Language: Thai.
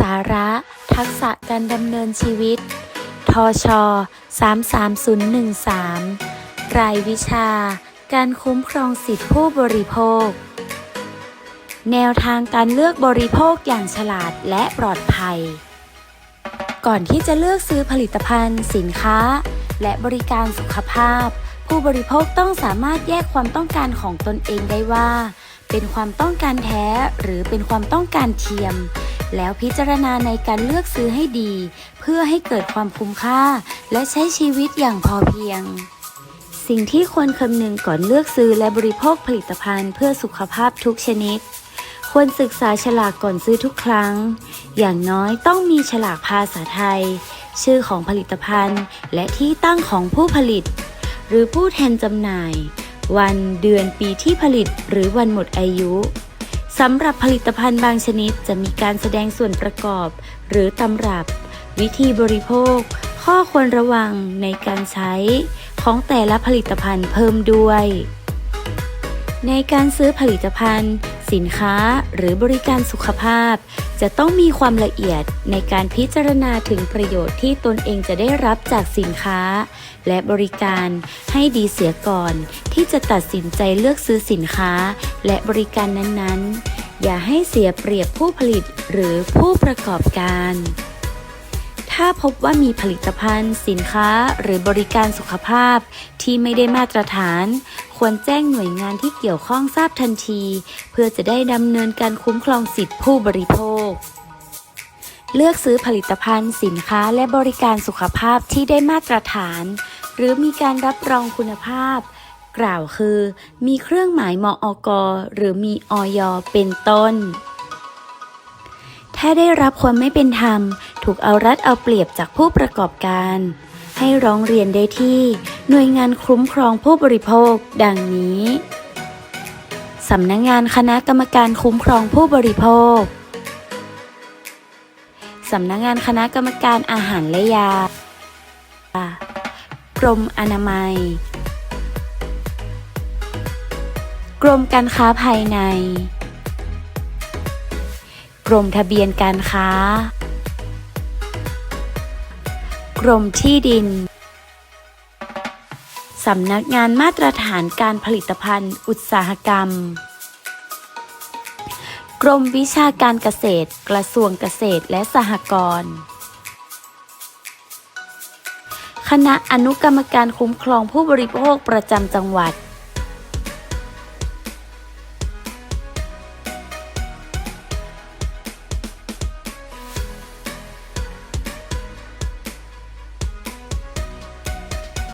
สาระ ทักษะการดำเนินชีวิต ทช 33013 รายวิชา การคุ้มครองสิทธิผู้บริโภค แนวทางการเลือกบริโภคอย่างฉลาดและปลอดภัย ก่อนที่จะเลือกซื้อผลิตภัณฑ์ สินค้า และบริการสุขภาพ ผู้บริโภคต้องสามารถแยกความต้องการของตนเองได้ว่า เป็นความต้องการแท้หรือเป็นความต้องการเทียม แล้วพิจารณาในการเลือกซื้อให้ดี เพื่อให้เกิดความคุ้มค่า และใช้ชีวิตอย่างพอเพียง สิ่งที่ควรคำนึงก่อนเลือกซื้อและบริโภคผลิตภัณฑ์เพื่อสุขภาพทุกชนิด ควรศึกษาฉลากก่อนซื้อทุกครั้ง อย่างน้อยต้องมีฉลากภาษาไทย ชื่อของผลิตภัณฑ์ และที่ตั้งของผู้ผลิต หรือผู้แทนจำหน่าย วันเดือนปีที่ผลิตหรือวันหมดอายุ สำหรับผลิตภัณฑ์บางชนิดจะมีการแสดงส่วนประกอบ หรือตำรับ วิธีบริโภค ข้อควรระวังในการใช้ ของแต่ละผลิตภัณฑ์เพิ่มด้วย ในการซื้อผลิตภัณฑ์ สินค้าหรือบริการสุขภาพ จะต้องมีความละเอียดในการพิจารณาถึงประโยชน์ที่ตนเองจะได้รับจากสินค้า และบริการให้ดีเสียก่อน ที่จะตัดสินใจเลือกซื้อสินค้า และบริการนั้นๆ อย่าให้เสียเปรียบผู้ผลิตหรือผู้ประกอบการ ถ้าพบว่ามีผลิตภัณฑ์ สินค้า หรือบริการสุขภาพ ที่ไม่ได้มาตรฐาน ควรแจ้งหน่วยงานที่เกี่ยวข้องทราบทันที เพื่อจะได้ดำเนินการคุ้มครองสิทธิผู้บริโภค เลือกซื้อผลิตภัณฑ์ สินค้าและบริการสุขภาพที่ได้มาตรฐาน หรือมีการรับรองคุณภาพ กล่าวคือ มีเครื่องหมายมออกหรือมีออยเป็นต้น ถ้าได้รับความไม่เป็นธรรม ถูกเอารัดเอาเปรียบจากผู้ประกอบการ ให้ร้องเรียนได้ที่หน่วยงานคุ้มครองผู้บริโภค ดังนี้สำนักงงานคณะกรรมการคุ้มครองผู้บริโภคสำนักงงานคณะกรรมการอาหารและยา กรมอนามัย กรมการค้าภายใน กรมทะเบียนการค้า กรมที่ดิน สำนักงานมาตรฐานการผลิตภัณฑ์ อุตสาหกรรม กรมวิชาการเกษตร กระทรวงเกษตรและสหกรณ์คณะอนุกรรมการคุ้มครองผู้บริโภคประจำจังหวัด